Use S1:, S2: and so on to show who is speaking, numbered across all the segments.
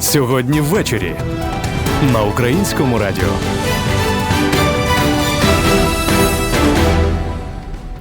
S1: Сьогодні ввечері на українському радіо.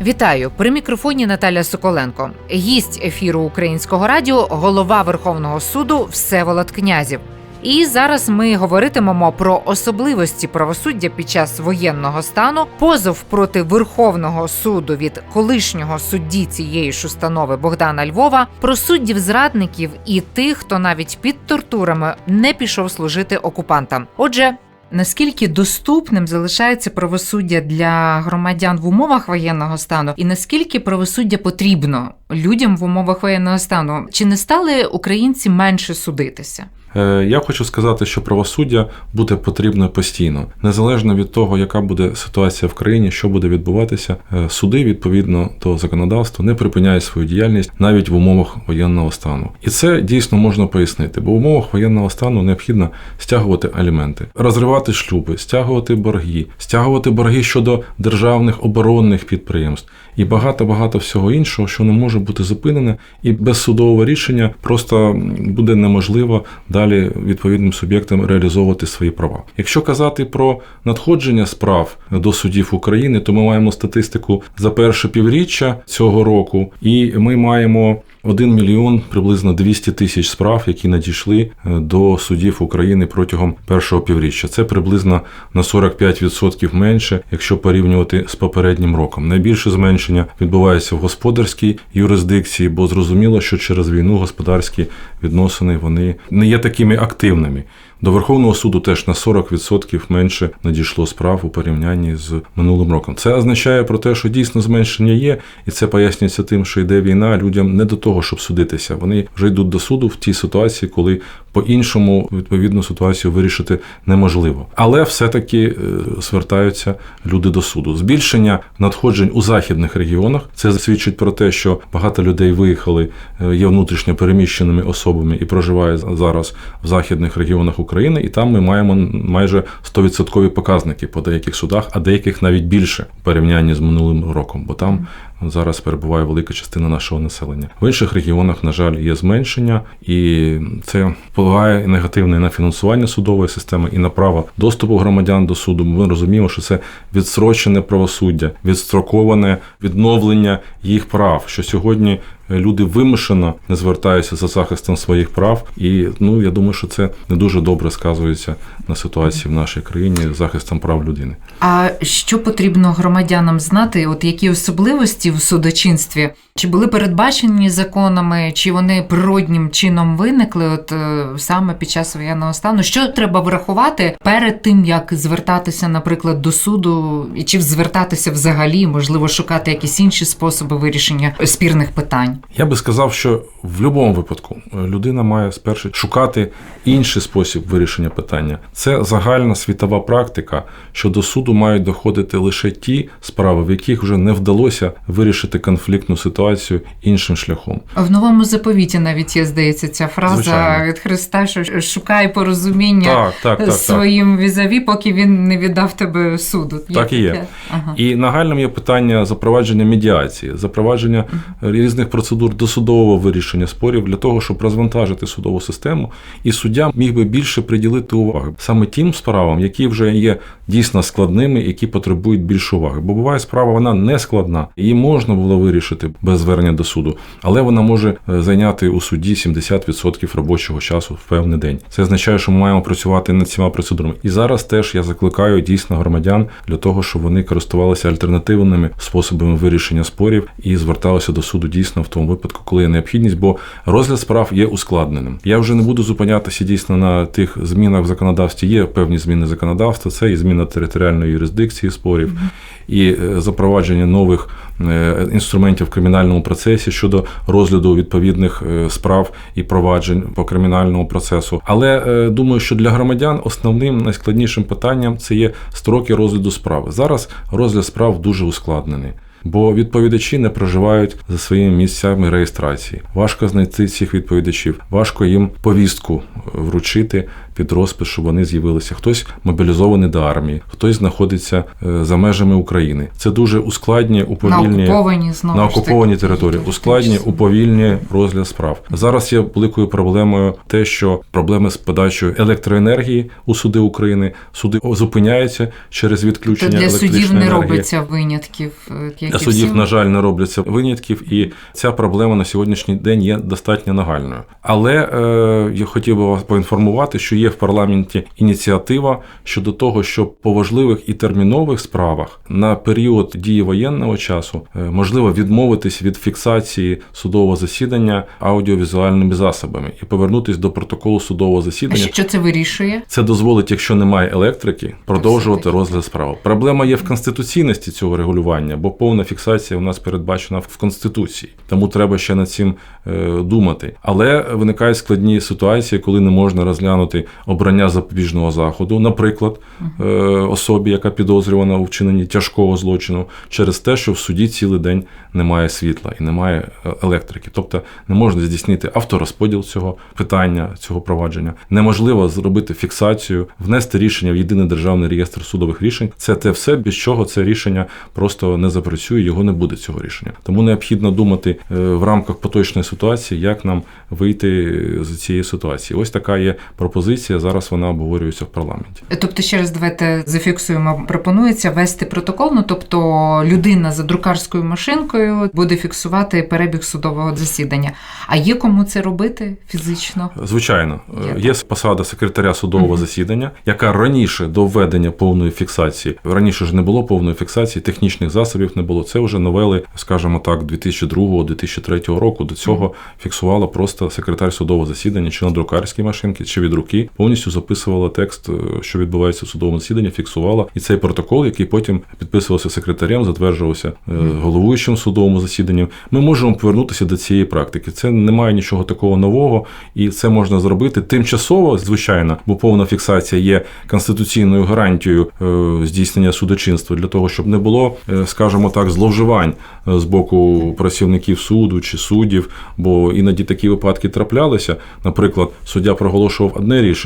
S2: Вітаю при мікрофоні Наталя Соколенко. Гість ефіру українського радіо, голова Верховного суду Всеволод Князів. І зараз ми говоритимемо про особливості правосуддя під час воєнного стану, позов проти Верховного суду від колишнього судді цієї ж установи Богдана Львова, про суддів зрадників і тих, хто навіть під тортурами не пішов служити окупантам. Отже. Наскільки доступним залишається правосуддя для громадян в умовах воєнного стану, і наскільки правосуддя потрібно людям в умовах воєнного стану? Чи не стали українці менше судитися?
S3: Е, Я хочу сказати, що правосуддя буде потрібно постійно, незалежно від того, яка буде ситуація в країні, що буде відбуватися. е, Суди відповідно до законодавства не припиняють свою діяльність навіть в умовах воєнного стану. І це дійсно можна пояснити, бо в умовах воєнного стану необхідно стягувати аліменти, розривати шлюби, стягувати борги, стягувати борги щодо державних оборонних підприємств і багато багато всього іншого, що не може бути зупинене, і без судового рішення просто буде неможливо далі відповідним суб'єктам реалізовувати свої права. Якщо казати про надходження справ до судів України, то ми маємо статистику за перше півріччя цього року, і ми маємо 1 мільйон приблизно 200 тисяч справ, які надійшли е, до судів України протягом першого півріччя. Це приблизно на 45% менше, якщо порівнювати з попереднім роком. Найбільше зменшення відбувається в господарській юрисдикції, бо зрозуміло, що через війну господарські відносини вони не є такими активними. До Верховного суду теж на 40% менше надійшло справ у порівнянні з минулим роком. Це означає про те, що дійсно зменшення є, і це пояснюється тим, що йде війна. Людям не до того, щоб судитися. Вони вже йдуть до суду в тій ситуації, коли по-іншому відповідну ситуацію вирішити неможливо. Але все-таки е, звертаються люди до суду. Збільшення надходжень у західних регіонах це свідчить про те, що багато людей виїхали, е, є внутрішньо переміщеними особами і проживають зараз в західних регіонах України, і там ми маємо майже 100% показники по деяких судах, а деяких навіть більше в порівнянні з минулим роком, бо там зараз перебуває велика частина нашого населення. В інших регіонах, на жаль, є зменшення, і це впливає негативно і на фінансування судової системи і на право доступу громадян до суду. Ми розуміємо, що це відсрочене правосуддя, відстроковане відновлення їх прав. Що сьогодні люди вимушено не звертаються за захистом своїх прав, і ну я думаю, що це не дуже добре сказується на ситуації в нашій країні захистом прав людини.
S2: А що потрібно громадянам знати? От які особливості в судочинстві? Чи були передбачені законами, чи вони природнім чином виникли? От е, саме під час воєнного стану? Що треба врахувати перед тим, як звертатися, наприклад, до суду, і чи звертатися взагалі, можливо, шукати якісь інші способи вирішення спірних питань?
S3: Я би сказав, що в будь-якому випадку е, людина має спершу шукати інший спосіб вирішення питання. Це загальна світова практика, що до суду мають доходити лише ті справи, в яких вже не вдалося вирішити конфліктну ситуацію іншим шляхом.
S2: В новому заповіті навіть є, здається, ця фраза
S3: Звичайно.
S2: від Христа, що шукай порозуміння
S3: Так, так, так, так.
S2: своїм візаві, поки він не віддав тебе суду.
S3: Так і є.
S2: Ага.
S3: І нагальним є питання запровадження медіації, запровадження різних процедур досудового вирішення спорів для того, щоб розвантажити судову систему, і суддя міг би більше приділити уваги саме тим справам, які вже є дійсно складними, які потребують більше уваги. Бо буває справа, вона не складна, її можна було вирішити без звернення до суду, але вона може е, зайняти у суді 70% робочого часу в певний день. Це означає, що ми маємо працювати над цими процедурами. І зараз теж я закликаю дійсно громадян для того, щоб вони користувалися альтернативними способами вирішення спорів і зверталися до суду дійсно в тому випадку, коли є необхідність, бо розгляд справ є ускладненим. Я вже не буду зупинятися дійсно на тих змінах в законодавстві. Є певні зміни законодавства, це і зміна територіальної юрисдикції спорів, і е, запровадження нових е, інструментів в кримінальному процесі щодо розгляду відповідних е, справ і проваджень по кримінальному процесу. Але думаю, що для громадян основним найскладнішим питанням це є строки розгляду справи. Зараз розгляд справ дуже ускладнений. Бо відповідачі не проживають за своїми місцями реєстрації. Важко знайти цих відповідачів, важко їм повістку вручити під розпис, щоб вони з'явилися. Хтось мобілізований до армії, хтось знаходиться е, за межами України. Це дуже ускладнює
S2: На окуповані знову
S3: на
S2: таки.
S3: території, ускладнює, уповільнює розгляд справ. Зараз є великою проблемою те, що проблеми з подачою електроенергії у суди України. Суди зупиняються через
S2: То
S3: відключення
S2: для
S3: електричної
S2: судів не
S3: енергії.
S2: робиться винятків, е, як
S3: Для судів,
S2: всім.
S3: на жаль, не робляться винятків, і ця проблема на сьогоднішній день є достатньо нагальною. Але е, я хотів би вас поінформувати, що є в парламенті ініціатива щодо того, щоб по важливих і термінових справах на період дії воєнного часу е, можливо відмовитись від фіксації судового засідання аудіовізуальними засобами і повернутись до протоколу судового
S2: А
S3: засідання.
S2: що це вирішує?
S3: Це дозволить, якщо немає електрики, продовжувати розгляд справ. Проблема є в конституційності цього регулювання, бо повна фіксація у нас передбачена в конституції, тому треба ще над цим е, думати. Але виникають складні ситуації, коли не можна розглянути обрання запобіжного заходу, наприклад, е, особі, яка підозрювана у вчиненні тяжкого злочину, через те, що в суді цілий день немає світла і немає е, електрики. Тобто не можна здійснити авторозподіл цього питання, цього провадження. Неможливо зробити фіксацію, внести рішення в єдиний державний реєстр судових рішень. Це те все, без чого це рішення просто не запрацює, його не буде цього рішення. Тому необхідно думати е, в рамках поточної ситуації, як нам вийти з цієї ситуації. Ось така є пропозиція. Зараз вона обговорюється в парламенті.
S2: Тобто, ще раз давайте зафіксуємо. Пропонується вести протокол. Ну тобто людина за друкарською машинкою буде фіксувати перебіг судового засідання. А є кому це робити фізично?
S3: Звичайно, е,
S2: Є.
S3: є посада секретаря судового
S2: Мгм.
S3: засідання, яка раніше до введення повної фіксації раніше ж не було повної фіксації, технічних засобів не було. Це вже новели, скажімо так, 2002-2003 року. До цього фіксувала просто секретар судового засідання, чи на друкарській машинці, чи від руки, повністю записувала текст, е, що відбувається в судовому засіданні, фіксувала і цей протокол, який потім підписувався секретарем, затверджувався е, головуючим судовому засіданні. Ми можемо повернутися до цієї практики. Це немає нічого такого нового, і це можна зробити тимчасово, звичайно, бо повна фіксація є конституційною гарантією е, здійснення судочинства для того, щоб не було, скажімо так, зловживань з боку працівників суду чи суддів, бо іноді такі випадки траплялися. Наприклад, суддя проголошував одне рішення,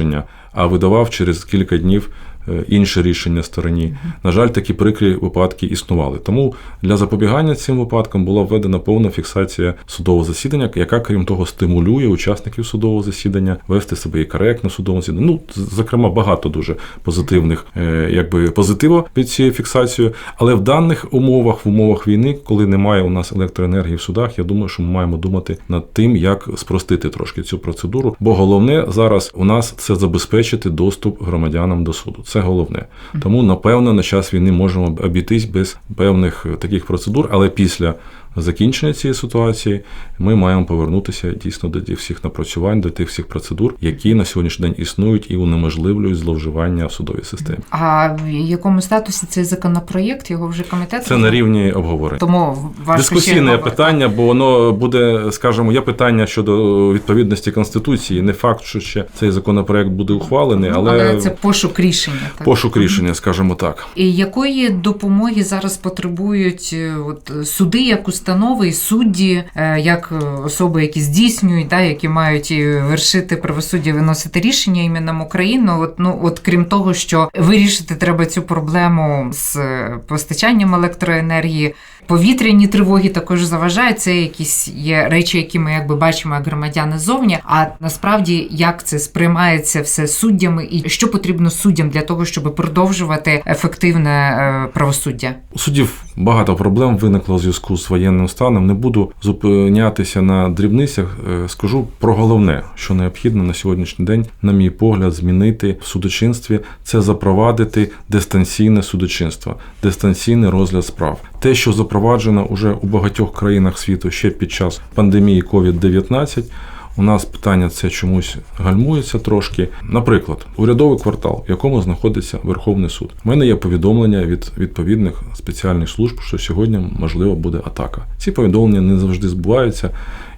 S3: а видавав через кілька днів. Е, Інше рішення стороні. На жаль, такі прикрі випадки існували. Тому для запобігання цим випадкам була введена повна фіксація судового засідання, яка, крім того, стимулює учасників судового засідання вести себе і коректно судовому засіданні. Ну, зокрема, багато дуже позитивних, е, якби позитиву під цією фіксацією. Але в даних умовах, в умовах війни, коли немає у нас електроенергії в судах, я думаю, що ми маємо думати над тим, як спростити трошки цю процедуру. Бо головне зараз у нас це забезпечити доступ громадянам до суду. Це головне. Тому, напевно, на час війни можемо обійтись без певних таких процедур, але після закінчення цієї ситуації ми маємо повернутися дійсно до тих всіх напрацювань, до тих всіх процедур, які на сьогоднішній день існують і унеможливлюють зловживання в судовій системі.
S2: А в якому статусі цей законопроєкт? Його вже комітет
S3: Це на рівні обговорення.
S2: тому важко
S3: Дискусійне
S2: говорити.
S3: питання, бо воно буде, скажімо, є питання щодо відповідності конституції. Не факт, що ще цей законопроект буде ухвалений,
S2: Ну,
S3: але,
S2: це пошук рішення. Так?
S3: пошук рішення, скажімо так.
S2: І якої допомоги зараз потребують е, от, суди як установи і судді, е, як е, особи, які здійснюють, да, які мають вершити правосуддя, виносити рішення іменем України? От, ну, от крім того, що вирішити треба цю проблему з е, постачанням електроенергії, повітряні тривоги також заважають. Це якісь є речі, які ми якби бачимо як громадяни зовні. А насправді як це сприймається все суддями, і що потрібно суддям для того, щоб продовжувати ефективне е, правосуддя?
S3: У суддів багато проблем виникло в зв'язку з воєнним станом. Не буду зупинятися на дрібницях. Е, Скажу про головне, що необхідно на сьогоднішній день, на мій погляд, змінити в судочинстві це запровадити дистанційне судочинство, дистанційний розгляд справ. Те, що запроваджено уже у багатьох країнах світу ще під час пандемії COVID-19, у нас питання це чомусь гальмується трошки. Наприклад, урядовий квартал, в якому знаходиться Верховний суд. У мене є повідомлення від відповідних спеціальних служб, що сьогодні можливо буде атака. Ці повідомлення не завжди збуваються.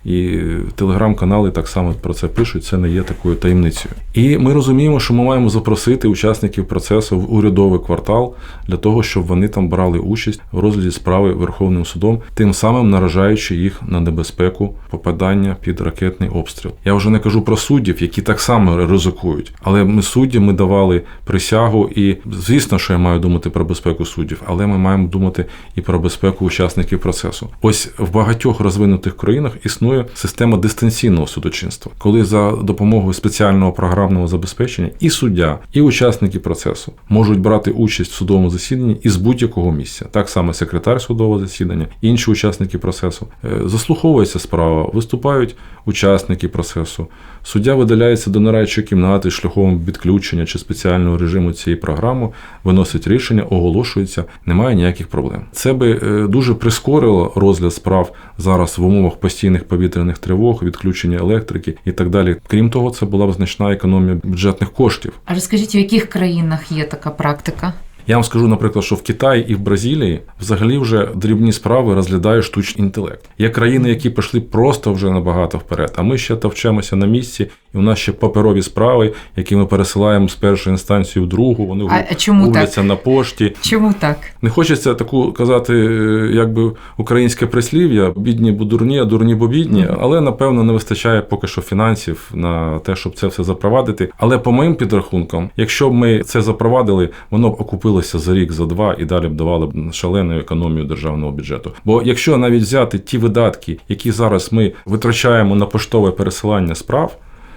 S3: І телеграм-канали так само про це пишуть. Це не є такою таємницею. І ми розуміємо, що ми маємо запросити учасників процесу в урядовий квартал для того, щоб вони там брали участь в розгляді справи Верховним судом, тим самим наражаючи їх на небезпеку попадання під ракетний обстріл. Я вже не кажу про суддів, які так само ризикують. Але ми судді ми давали присягу, і звісно, що я маю думати про безпеку суддів, але ми маємо думати і про безпеку учасників процесу. Ось в багатьох розвинутих країнах існує система дистанційного судочинства, коли за допомогою спеціального програмного забезпечення і суддя, і учасники процесу можуть брати участь в судовому засіданні із будь-якого місця. Так само секретар судового засідання, інші учасники процесу. Е, Заслуховується справа, виступають учасники процесу. Суддя видаляється до нарадчої кімнати шляхом відключення чи спеціального режиму цієї програми, виносить рішення, оголошується, немає ніяких проблем. Це би е, дуже прискорило розгляд справ зараз в умовах постійних повітряних тривог, відключення електрики і так далі. Крім того, це була б значна економія бюджетних коштів.
S2: А розкажіть, в яких країнах є така практика?
S3: Я вам скажу, наприклад, що в Китаї і в Бразилії взагалі вже дрібні справи розглядає штучний інтелект. Є країни, які пішли просто вже набагато вперед. А ми ще товчемося на місці, і у нас ще паперові справи, які ми пересилаємо з першої інстанції в другу. Вони
S2: А- чому
S3: на пошті.
S2: Чому так?
S3: Не хочеться таку казати, е, якби українське прислів'я бідні бо дурні, а дурні бо бідні, але напевно не вистачає поки що фінансів на те, щоб це все запровадити. Але по моїм підрахункам, якщо б ми це запровадили, воно б окупилося за рік, за два і далі б давали б шалену економію державного бюджету. Бо якщо навіть взяти ті видатки, які зараз ми витрачаємо на поштове пересилання справ.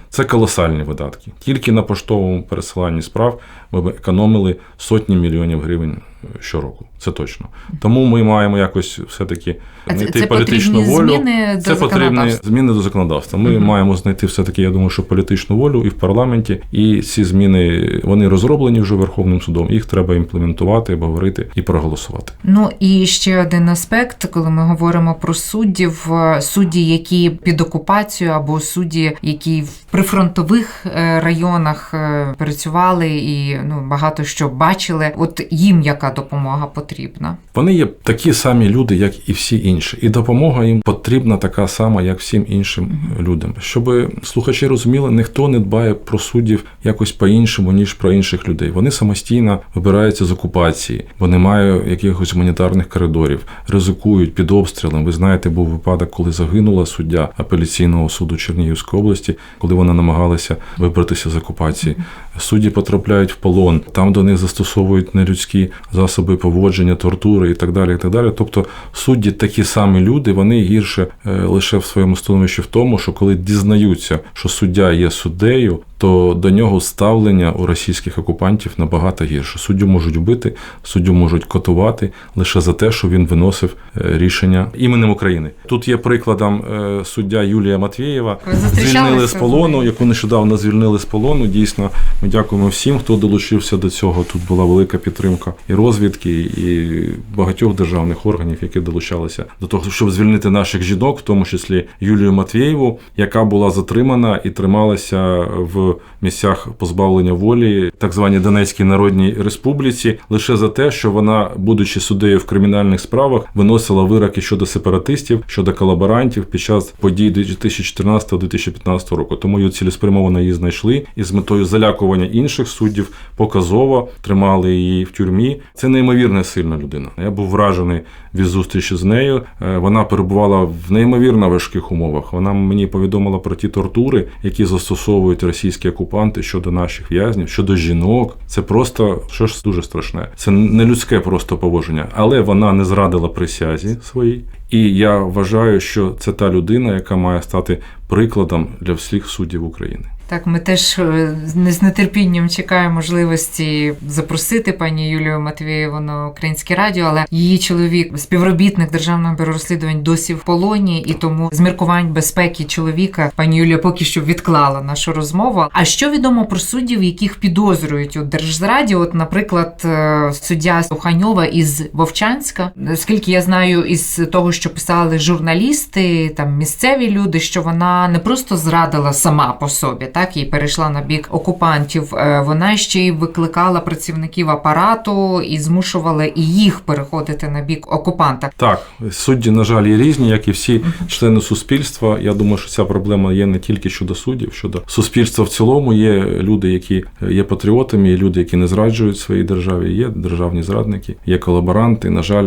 S3: Це колосальні видатки. Тільки на поштовому пересиланні справ ми б економили сотні мільйонів гривень щороку. Це точно. Тому ми маємо якось все-таки знайти
S2: це
S3: політичну волю.
S2: зміни до
S3: це потрібні зміни до законодавства. Ми
S2: Мгм.
S3: маємо знайти все-таки, я думаю, що політичну волю і в парламенті. І ці зміни вони розроблені вже Верховним судом. Їх треба імплементувати, обговорити і проголосувати.
S2: Ну і ще один аспект, коли ми говоримо про суддів, е, судді, які під окупацією, або судді, які в прифронтових е, районах е, працювали і ну багато що бачили. От їм яка допомога потрібна?
S3: Вони є такі самі люди, як і всі інші, і допомога їм потрібна така сама, як всім іншим людям. Щоб слухачі розуміли, ніхто не дбає про суддів якось по-іншому, ніж про інших людей. Вони самостійно вибираються з окупації, бо немає якихось гуманітарних коридорів, ризикують під обстрілом. Ви знаєте, був випадок, коли загинула суддя апеляційного суду Чернігівської області, коли вона намагалася вибратися з окупації. Судді потрапляють в полон, там до них застосовують нелюдські засоби поводження, тортури і так далі. І так далі. Тобто судді такі самі люди, вони гірше е, лише в своєму становищі в тому, що коли дізнаються, що суддя є суддею, то до нього ставлення у російських окупантів набагато гірше. Суддю можуть вбити, суддю можуть котувати лише за те, що він виносив е, рішення іменем України. Тут є прикладом е, суддя Юлія Матвєєва. Звільнили з
S2: з
S3: полону, яку нещодавно звільнили з полону. Дійсно, ми дякуємо всім, хто долучився до цього. Тут була велика підтримка і розвідки, і багатьох державних органів, які долучалися до того, щоб звільнити наших жінок, в тому числі Юлію Матвєєву, яка була затримана і трималася в місцях позбавлення волі, так званій Донецькій Народній Республіці, лише за те, що вона, будучи суддею в кримінальних справах, виносила вироки щодо сепаратистів, щодо колаборантів під час подій 2014-2015 року. Тому її цілеспрямовано її знайшли і з метою залякування інших суддів показово тримали її в тюрмі. Це неймовірно сильна людина. Я був вражений від зустрічі з нею. Е, Вона перебувала в неймовірно важких умовах. Вона мені повідомила про ті тортури, які застосовують російські окупанти щодо наших в'язнів, щодо жінок. Це просто що ж дуже страшне. Це не людське просто поводження, але вона не зрадила присязі своїй. І я вважаю, що це та людина, яка має стати прикладом для всіх суддів України.
S2: Так, ми теж е, не з нетерпінням чекаємо можливості запросити пані Юлію Матвієву на українське радіо, але її чоловік, співробітник державного бюро розслідувань, досі в полоні, і тому з міркувань безпеки чоловіка пані Юлія поки що відклала нашу розмову. А що відомо про суддів, яких підозрюють у Держзраді? От, наприклад, е, суддя Суханьова із Вовчанська, скільки я знаю, із того, що писали журналісти, там місцеві люди, що вона не просто зрадила сама по собі, так так і перейшла на бік окупантів. е, Вона ще й викликала працівників апарату і змушувала і їх переходити на бік окупанта.
S3: Так, судді, на жаль, є різні, як і всі члени суспільства. Я думаю, що ця проблема є не тільки щодо суддів, щодо суспільства в цілому. Є люди, які є патріотами, є люди, які не зраджують своїй державі, є державні зрадники, є колаборанти. На жаль,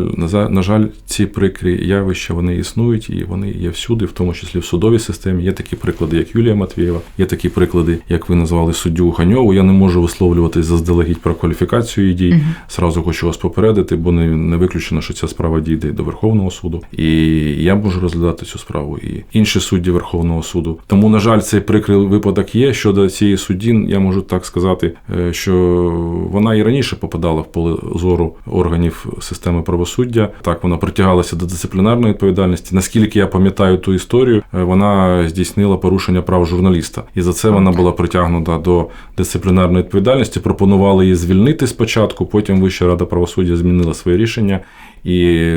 S3: на жаль, ці прикрі явища вони існують і вони є всюди, в тому числі в судовій системі. Є такі приклади, як Юлія Матвієва, є такі приклади, як ви назвали суддю Ганьову. Я не можу висловлюватись заздалегідь про кваліфікацію її дій. Сразу хочу вас попередити, бо не, не виключено, що ця справа дійде до Верховного суду, і я можу розглядати цю справу і інші судді Верховного суду. Тому, на жаль, цей прикрий випадок є. Щодо цієї судді, я можу так сказати, е, що вона і раніше попадала в поле зору органів системи правосуддя. Так, вона притягалася до дисциплінарної відповідальності. Наскільки я пам'ятаю ту історію, е, вона здійснила порушення прав журналіста, і за це вона була притягнута до дисциплінарної відповідальності. Пропонували її звільнити спочатку, потім Вища рада правосуддя змінила своє рішення і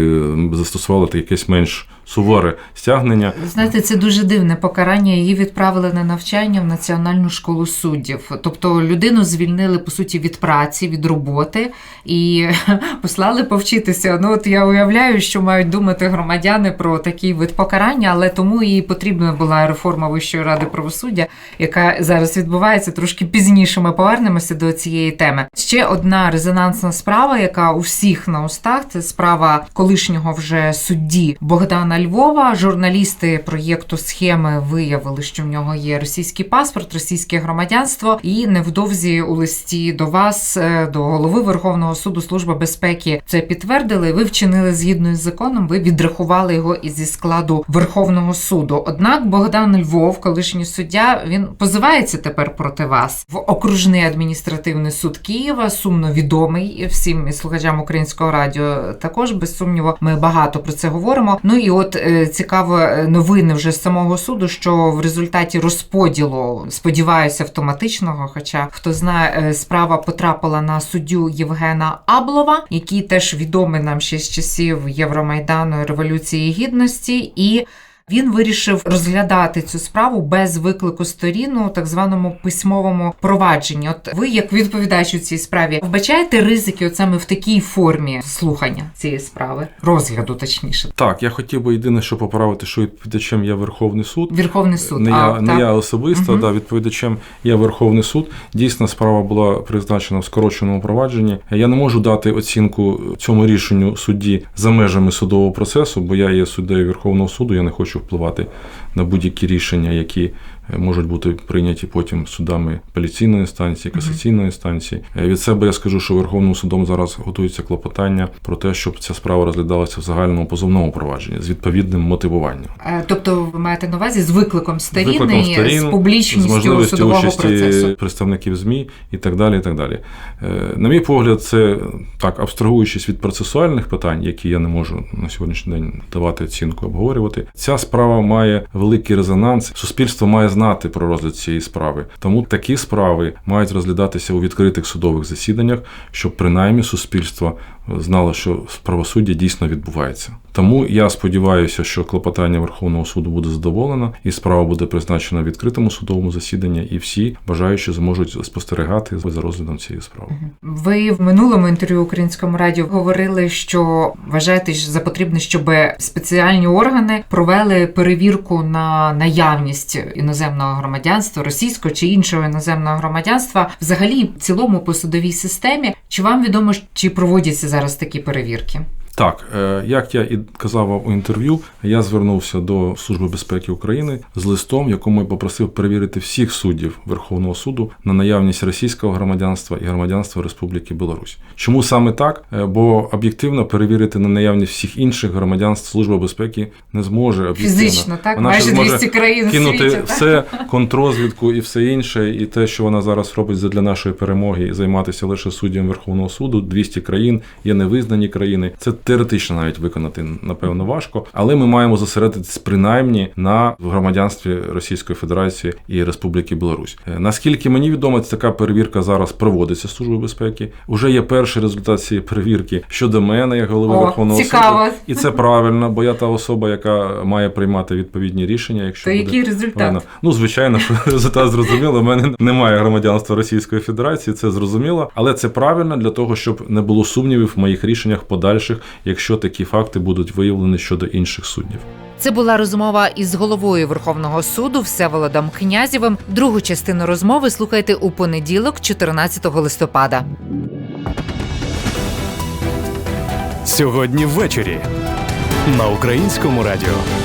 S3: застосувала якесь менш суворе стягнення.
S2: Знаєте, це дуже дивне покарання. Її відправили на навчання в Національну школу суддів. Тобто людину звільнили по суті від праці, від роботи і послали повчитися. Ну от я уявляю, що мають думати громадяни про такий вид покарання, але тому і потрібна була реформа Вищої ради правосуддя, яка зараз відбувається трошки пізніше. Ми повернемося до цієї теми. Ще одна резонансна справа, яка у всіх на устах, це справа колишнього вже судді Богдана Львова. Журналісти проєкту схеми виявили, що в нього є російський паспорт, російське громадянство, і невдовзі у листі до вас, е, до голови Верховного суду Служби безпеки, це підтвердили. Ви вчинили згідно з законом. Ви відрахували його із зі складу Верховного суду. Однак Богдан Львов, колишній суддя, він позивається тепер проти вас в окружний адміністративний суд Києва. Сумно відомий всім слухачам українського радіо. Також без сумніву, ми багато про це говоримо. Ну і от е, цікаво е, новини вже з самого суду, що в результаті розподілу, сподіваюся, автоматичного, хоча хто знає, е, справа потрапила на суддю Євгена Аблова, який теж відомий нам ще з часів Євромайдану Революції Гідності, і він вирішив розглядати цю справу без виклику сторін у так званому письмовому провадженні. От ви, як відповідач у цій справі, вбачаєте ризики от саме в такій формі слухання цієї справи, розгляду, точніше,
S3: Так, я хотів би єдине, що поправити, що відповідачем є Верховний суд.
S2: Верховний суд.
S3: Не,
S2: а,
S3: я, не я особисто,
S2: Мгм.
S3: да, відповідачем є Верховний суд. Дійсно, справа була призначена в скороченому провадженні. Я не можу дати оцінку цьому рішенню судді за межами судового процесу, бо я є суддею Верховного суду, я не хочу впливати на будь-які рішення, які можуть бути прийняті потім судами апеляційної інстанції, касаційної інстанції. Е, Від себе я скажу, що Верховним судом зараз готується клопотання про те, щоб ця справа розглядалася в загальному позовному провадженні з відповідним мотивуванням.
S2: Е, Тобто ви маєте на увазі з викликом сторін,
S3: викликом сторін,
S2: з публічністю
S3: з можливістю
S2: судового
S3: участі
S2: процесу.
S3: представників ЗМІ і так далі. І так далі. Е, На мій погляд, це так, абстрагуючись від процесуальних питань, які я не можу на сьогоднішній день давати оцінку, обговорювати. Ця справа має великий резонанс. Суспільство має знати про розгляд цієї справи. Тому такі справи мають розглядатися у відкритих судових засіданнях, щоб принаймні суспільство знало, що правосуддя дійсно відбувається. Тому я сподіваюся, що клопотання Верховного суду буде задоволено, і справа буде призначена відкритому судовому засіданні, і всі бажаючі зможуть спостерігати за розглядом цієї справи.
S2: Ви в минулому інтерв'ю українському радіо говорили, що вважаєте за потрібне, щоб спеціальні органи провели перевірку на наявність іноземного громадянства, російського чи іншого іноземного громадянства, взагалі в цілому по судовій системі. Чи вам відомо, чи проводяться зараз такі перевірки?
S3: Так, е, як я і казав у інтерв'ю, я звернувся до Служби безпеки України з листом, в якому я попросив перевірити всіх суддів Верховного суду на наявність російського громадянства і громадянства Республіки Білорусь. Чому саме так? Е, Бо об'єктивно перевірити на наявність всіх інших громадянств Служба безпеки не зможе об'єктивно.
S2: Фізично, так
S3: Вона
S2: майже
S3: ще зможе
S2: 200 країн
S3: кинути
S2: світі. так?
S3: все, контрозвідку і все інше, і те, що вона зараз робить для нашої перемоги, і займатися лише суддям Верховного суду, 200 країн, є невизнані країни. Це теоретично навіть виконати напевно важко, але ми маємо зосередитись принаймні на громадянстві Російської Федерації і Республіки Білорусь. Е, Наскільки мені відомо, така перевірка зараз проводиться Службою безпеки. Уже є перший результат цієї перевірки щодо мене, як голови
S2: О,
S3: Верховного
S2: цікаво.
S3: суду. І це правильно, бо я та особа, яка має приймати відповідні рішення. Якщо
S2: То
S3: буде
S2: який результат?
S3: правильно. Ну, звичайно, що результат зрозуміло. У мене немає громадянства Російської Федерації, це зрозуміло, але це правильно для того, щоб не було сумнівів в моїх рішеннях подальших, якщо такі факти будуть виявлені щодо інших суддів.
S2: Це була розмова із головою Верховного суду Всеволодом Князєвим. Другу частину розмови слухайте у понеділок, 14 листопада.
S1: Сьогодні ввечері на українському радіо.